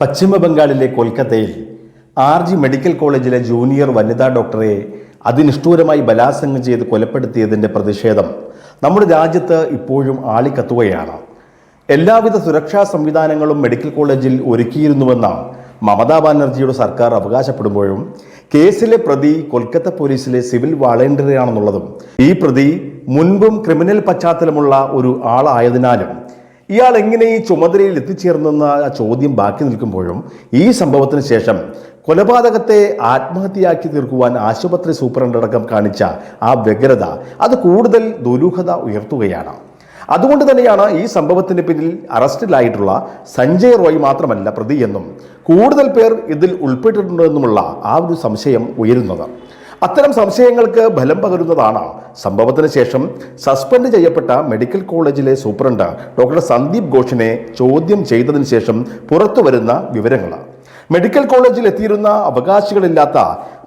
പശ്ചിമ ബംഗാളിലെ കൊൽക്കത്തയിൽ R G medical കോളേജിലെ ജൂനിയർ വനിതാ ഡോക്ടറെ അതിനിഷ്ഠൂരമായി ബലാത്സംഗം ചെയ്ത് കൊലപ്പെടുത്തിയതിന്റെ പ്രതിഷേധം നമ്മുടെ രാജ്യത്ത് ഇപ്പോഴും ആളിക്കത്തുകയാണ്. എല്ലാവിധ സുരക്ഷാ സംവിധാനങ്ങളും മെഡിക്കൽ കോളേജിൽ ഒരുക്കിയിരുന്നുവെന്ന മമതാ ബാനർജിയുടെ സർക്കാർ അവകാശപ്പെടുമ്പോഴും കേസിലെ പ്രതി കൊൽക്കത്ത പോലീസിലെ സിവിൽ വാളണ്ടിയറാണെന്നുള്ളതും ഈ പ്രതി മുൻപും ക്രിമിനൽ പശ്ചാത്തലമുള്ള ഒരു ആളായതിനാലും ഇയാൾ എങ്ങനെ ഈ ചുമതലയിൽ എത്തിച്ചേർന്നെന്ന ആ ചോദ്യം ബാക്കി നിൽക്കുമ്പോഴും ഈ സംഭവത്തിന് ശേഷം കൊലപാതകത്തെ ആത്മഹത്യയാക്കി തീർക്കുവാൻ ആശുപത്രി സൂപ്രണ്ടടക്കം കാണിച്ച ആ വ്യഗ്രത അത് കൂടുതൽ ദുരൂഹത ഉയർത്തുകയാണ്. അതുകൊണ്ട് തന്നെയാണ് ഈ സംഭവത്തിന് പിന്നിൽ അറസ്റ്റിലായിട്ടുള്ള സഞ്ജയ് റോയ് മാത്രമല്ല പ്രതി എന്നും കൂടുതൽ പേർ ഇതിൽ ഉൾപ്പെട്ടിട്ടുണ്ടെന്നുമുള്ള ആ ഒരു സംശയം ഉയരുന്നത്. അത്തരം സംശയങ്ങൾക്ക് ഫലം പകരുന്നതാണ് സംഭവത്തിന് ശേഷം സസ്പെൻഡ് ചെയ്യപ്പെട്ട മെഡിക്കൽ കോളേജിലെ സൂപ്രണ്ട് ഡോക്ടർ സന്ദീപ് ഘോഷിനെ ചോദ്യം ചെയ്തതിന് ശേഷം പുറത്തു വരുന്ന വിവരങ്ങൾ മെഡിക്കൽ കോളേജിൽ എത്തിയിരുന്ന അവകാശികളില്ലാത്ത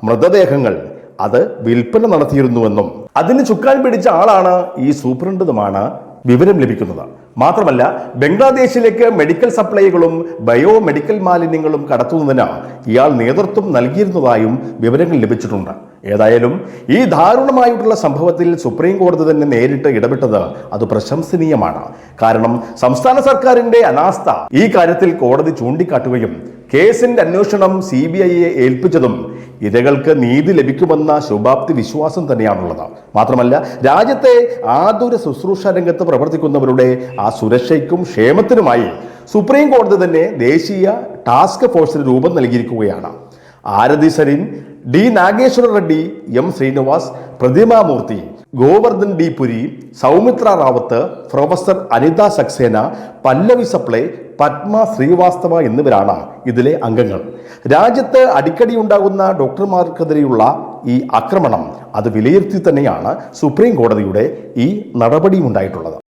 മൃതദേഹങ്ങൾ അത് വിൽപ്പന നടത്തിയിരുന്നുവെന്നും അതിന് ചുക്കാൻ പിടിച്ച ആളാണ് ഈ സൂപ്രണ്ടെന്നുമാണ് വിവരം ലഭിക്കുന്നത് മാത്രമല്ല ബംഗ്ലാദേശിലേക്ക് മെഡിക്കൽ സപ്ലൈകളും ബയോ മെഡിക്കൽ മാലിന്യങ്ങളും കടത്തുന്നതിന് ഇയാൾ നേതൃത്വം നൽകിയിരുന്നതായും വിവരങ്ങൾ ലഭിച്ചിട്ടുണ്ട്. ഏതായാലും ഈ ദാരുണമായിട്ടുള്ള സംഭവത്തിൽ സുപ്രീം കോടതി തന്നെ നേരിട്ട് ഇടപെട്ടത് അത് പ്രശംസനീയമാണ്. കാരണം സംസ്ഥാന സർക്കാരിന്റെ അനാസ്ഥ ഈ കാര്യത്തിൽ കോടതി ചൂണ്ടിക്കാട്ടുകയും കേസിന്റെ അന്വേഷണം സി ബി ഐയെ ഏൽപ്പിച്ചതും ഇരകൾക്ക് നീതി ലഭിക്കുമെന്ന ശുഭാപ്തി വിശ്വാസം തന്നെയാണുള്ളത്. മാത്രമല്ല രാജ്യത്തെ ആതുര ശുശ്രൂഷ രംഗത്ത് പ്രവർത്തിക്കുന്നവരുടെ ആ സുരക്ഷയ്ക്കും ക്ഷേമത്തിനുമായി സുപ്രീം കോടതി തന്നെ ദേശീയ ടാസ്ക് ഫോഴ്സിന് രൂപം നൽകിയിരിക്കുകയാണ്. Aarti Sarin D Nageshwara Reddy M Srinivas Pratima Murthy Govardhan D Puri Saumitra Rawat professor Anita Saxena Pallavi Saple Padma Srivastava എന്നിവരാണ് ഇതിലെ അംഗങ്ങൾ. രാജ്യത്ത് അടിക്കടി ഉണ്ടാകുന്ന ഡോക്ടർമാർക്കെതിരെയുള്ള ഈ ആക്രമണം അത് വിലയിരുത്തി തന്നെയാണ് സുപ്രീം കോടതിയുടെ ഈ നടപടിയുണ്ടായിട്ടുള്ളത്.